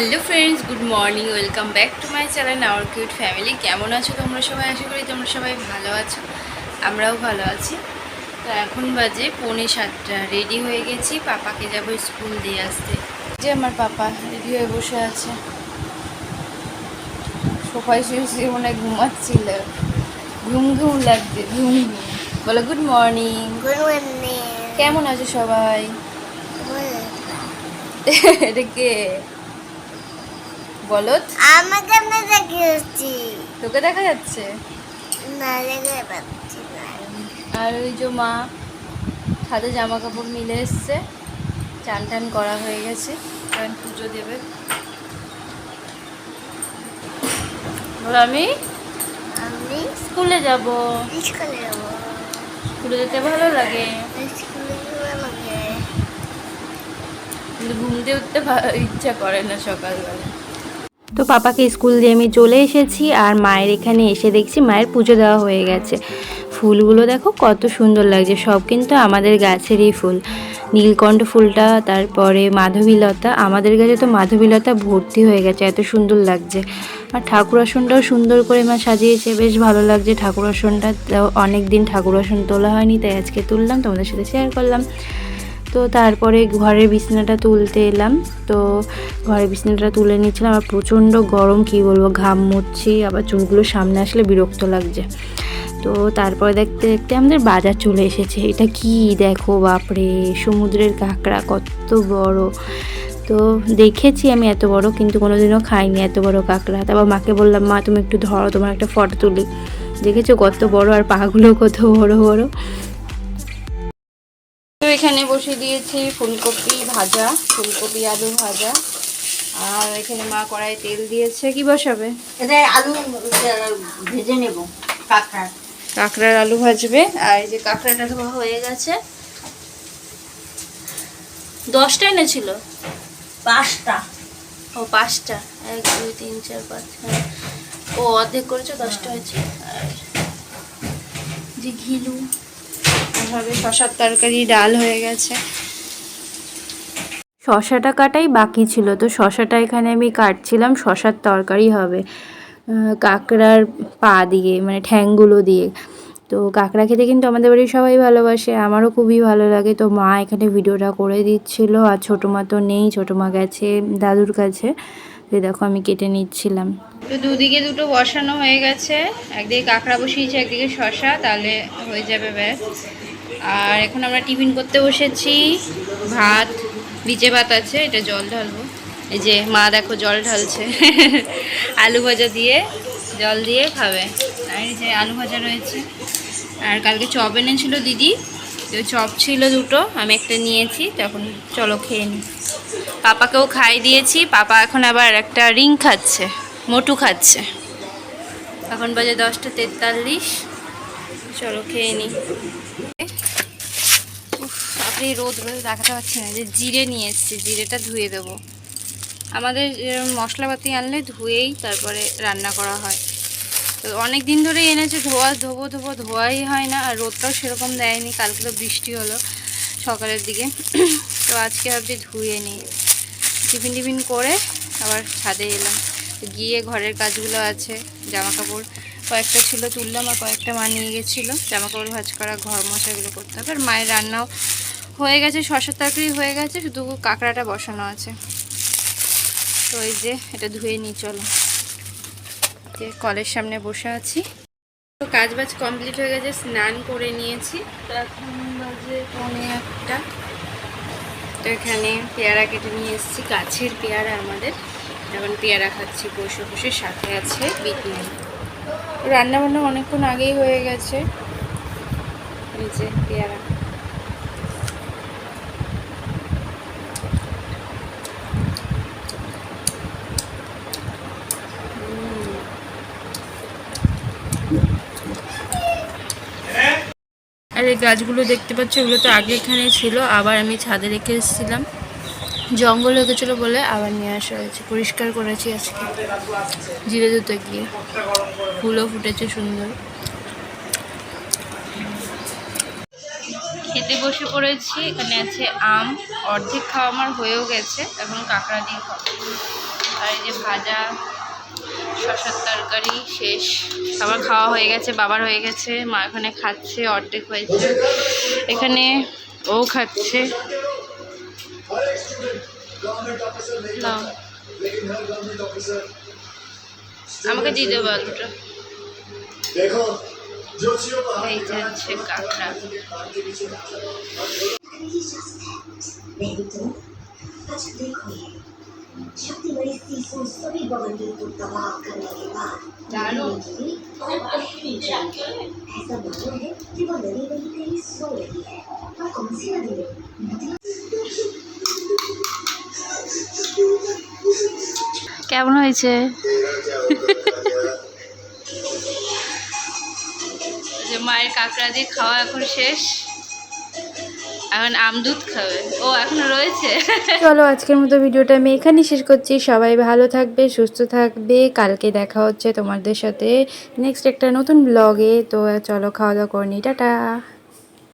Hello friends good morning welcome back to my channel our cute family. কেমন আছো তোমরা সবাই? আশা করি তোমরা সবাই ভালো আছো আমরাও ভালো আছি। তো এখন বাজে পৌনে সাতটা রেডি হয়ে গেছি পাপাকে যাব স্কুল দিয়ে আসতে। যে আমার পাপা রেডি হয়ে বসে আছে। সোফায় শুয়ে শুয়ে মনে হয় ঘুমাচ্ছিল। ঘুম ঘুম লাগছে ঘুম ঘুম। বলো গুড মর্নিং Good morning. কেমন আছো সবাই? এটা কে? বলো আমাকে আমি দেখেছি তোকে দেখা যাচ্ছে? না দেখে পাচ্ছি না। আর ওই যে মা সাথে জামা কাপড় মিলে এসছে। চান টান করা হয়ে গেছে। কারণ পুজো দেবে। ওর আমি আমি স্কুলে যাব। স্কুলে যাব। স্কুলে যেতে ভালো লাগে। স্কুলে আমাকে ঘুমতে উঠতে ইচ্ছা করে না সকালবেলা। তো পাপাকে স্কুল দিয়ে আমি চলে এসেছি আর মায়ের এখানে এসে দেখছি মায়ের পুজো দেওয়া হয়ে গেছে। ফুলগুলো দেখো কত সুন্দর লাগছে, সব কিন্তু আমাদের গাছেরই ফুল। নীলকণ্ঠ ফুলটা, তারপরে মাধবীলতা, আমাদের গাছে তো মাধবীলতা ভর্তি হয়ে গেছে, এত সুন্দর লাগছে। আর ঠাকুর আসনটাও সুন্দর করে মা সাজিয়েছে, বেশ ভালো লাগছে ঠাকুর আসনটা। অনেক দিন ঠাকুর আসন তোলা হয়নি, তাই আজকে তুললাম, তোমাদের সাথে শেয়ার করলাম। তো তারপরে ঘরের বিছানাটা তুলতে এলাম। তো ঘরের বিছানাটা তুলে নিচ্ছিলাম আর প্রচণ্ড গরম, কী বলব, ঘাম মুচ্ছি, আবার চুলগুলো সামনে আসলে বিরক্ত লাগছে। তো তারপরে দেখতে দেখতে আমাদের বাজার চলে এসেছে। এটা কি দেখো, বাপরে, সমুদ্রের কাঁকড়া, কত বড়। তো দেখেছি আমি এত বড়, কিন্তু কোনোদিনও খাইনি এত বড় কাঁকড়া। তারপর মাকে বললাম, মা, তুমি একটু ধরো, তোমার একটা ফটো তুলি। দেখেছ কত বড় আর পাগুলো কত বড় বড়। এখানে বসে দিয়েছি ফুলকপি ভাজা ফুলকপি আলু ভাজা। আর এখানে মা কড়াই তেল দিয়েছে। কি বসাবে? এটা আলু ভেজে নেব কাঁকড়া কাঁকড়ার আলু ভাজবে। আর এই যে কাঁকড়াটা ধোয়া হয়ে গেছে। দশটা এনেছিল? পাঁচটা। ও পাঁচটা। এক দুই তিন চার পাঁচ ও অর্ধেক করেছে দশটা হয়েছে। আর যে ঘিলু। এভাবে শশার তরকারি ডাল হয়ে গেছে। শশাটা কাটাই বাকি ছিল, তো শশাটা এখানে আমি কাটছিলাম, শশার তরকারি হবে। কাঁকড়ার পা দিয়ে মানে ঠ্যাংগুলো দিয়ে। তো কাঁকড়া খেতে কিন্তু আমাদের বাড়ির সবাই ভালোবাসে, আমারও খুবই ভালো লাগে। তো মা এখানে ভিডিওটা করে দিচ্ছিল, আর ছোটো মা তো নেই, ছোটো মা গেছে দাদুর কাছে। এই দেখো আমি কেটে নিচ্ছিলাম। তো দুদিকে দুটো বসানো হয়ে গেছে। একদিকে কাঁকড়া বসিয়েছে, একদিকে শশা তাহলে হয়ে যাবে ব্যাস। আর এখন আমরা টিফিন করতে বসেছি। ভাত ভিজে ভাত আছে, এটা জল ঢালবো। এই যে মা দেখো জল ঢালছে। আলু ভাজা দিয়ে, জল দিয়ে খাবে। আর এই যে আলু ভাজা রয়েছে। আর কালকে চপ এনেছিল দিদি। তো চপ ছিল দুটো, আমি একটা নিয়েছি তখন চলো খেয়ে নিই পাপাকেও খাই দিয়েছি, পাপা এখন আবার একটা রিং খাচ্ছে, মোটু খাচ্ছে। এখন বাজে দশটা তেতাল্লিশ, চলো খেয়ে নিই আপনি রোদ রোদ দেখাতে পারছি না যে জিরে নিয়ে এসেছি, জিরেটা ধুয়ে দেবো। আমাদের মশলাপাতি আনলে ধুয়েই তারপরে রান্না করা হয়। অনেক দিন ধরেই এনেছে, ধোয়া, ধোবো ধোবো, ধোয়াই হয় না আর রোদটাও সেরকম দেয়নি। কালকে তো বৃষ্টি হলো সকালের দিকে। তো আজকে ভাবছি ধুয়ে নিই। টিফিন টিফিন করে আবার ছাদে এলাম। গিয়ে ঘরের কাজগুলো আছে জামা কাপড় কয়েকটা ছিল তুললাম আর কয়েকটা মা নিয়ে গেছিল। জামা কাপড় ভাজ করা, ঘর মশা এগুলো করতে হবে। আর মায়ের রান্নাও হয়ে গেছে, শশার তরকারি হয়ে গেছে, শুধু কাঁকড়াটা বসানো আছে। তো এই যে, এটা ধুয়ে নিই, চলো। যে কলের সামনে বসে আছি। তো কাজ বাজ কমপ্লিট হয়ে গেছে, স্নান করে নিয়েছি। তো একটা এখানে পেয়ারা কেটে নিয়ে এসেছি, গাছের পেয়ারা আমাদের। এখন পেয়ারা খাচ্ছি, বসে বসে, সাথে আছে বিট নুন রান্না বান্না অনেকক্ষণ আগেই হয়ে গেছে। এই যে পেয়ারা। আর এই গাছগুলো দেখতে পাচ্ছ, এগুলো তো আগে এখানে ছিল, আবার আমি ছাদে রেখে এসেছিলাম। জঙ্গল হয়ে গেছিল বলে আবার নিয়ে আসা হয়েছে, পরিষ্কার করেছি আজকে। জিরে দুতে গিয়ে। ফুলও ফুটেছে সুন্দর। খেতে বসে পড়েছি, এখানে আছে আম, অর্ধেক খাওয়া আমার হয়েও গেছে, এখন কাঁকড়া দিয়ে খাব। আর এই যে ভাজা শশার তরকারি শেষ। আবার খাওয়া হয়ে গেছে, বাবার হয়ে গেছে, মা এখানে খাচ্ছে, অর্ধেক হয়েছে। এখানে ও খাচ্ছে। আমাকে দিয়ে দেবো আলুটা। কাঁকড়া। अच्छा देखो ये शक्तिमयी सीसों सभी बवंडर को तबाह करने के बाद डालो। नदी और पश्चिमी जाएगी। ऐसा मालूम है कि वो नदी वहीं कहीं सो रही है और कौन सी नदी में नदी কেমন হয়েছে যে মায়ের কাঁকড়া দিয়ে খাওয়া এখন শেষ এখন আমদুধ খাবে। ও এখন রয়েছে। চলো আজকের মতো ভিডিওটা আমি এখানেই শেষ করছি। সবাই ভালো থাকবে, সুস্থ থাকবে। কালকে দেখা হচ্ছে তোমাদের সাথে নেক্সট একটা নতুন ব্লগে তো চলো খাওয়া দাওয়া করে টাটা।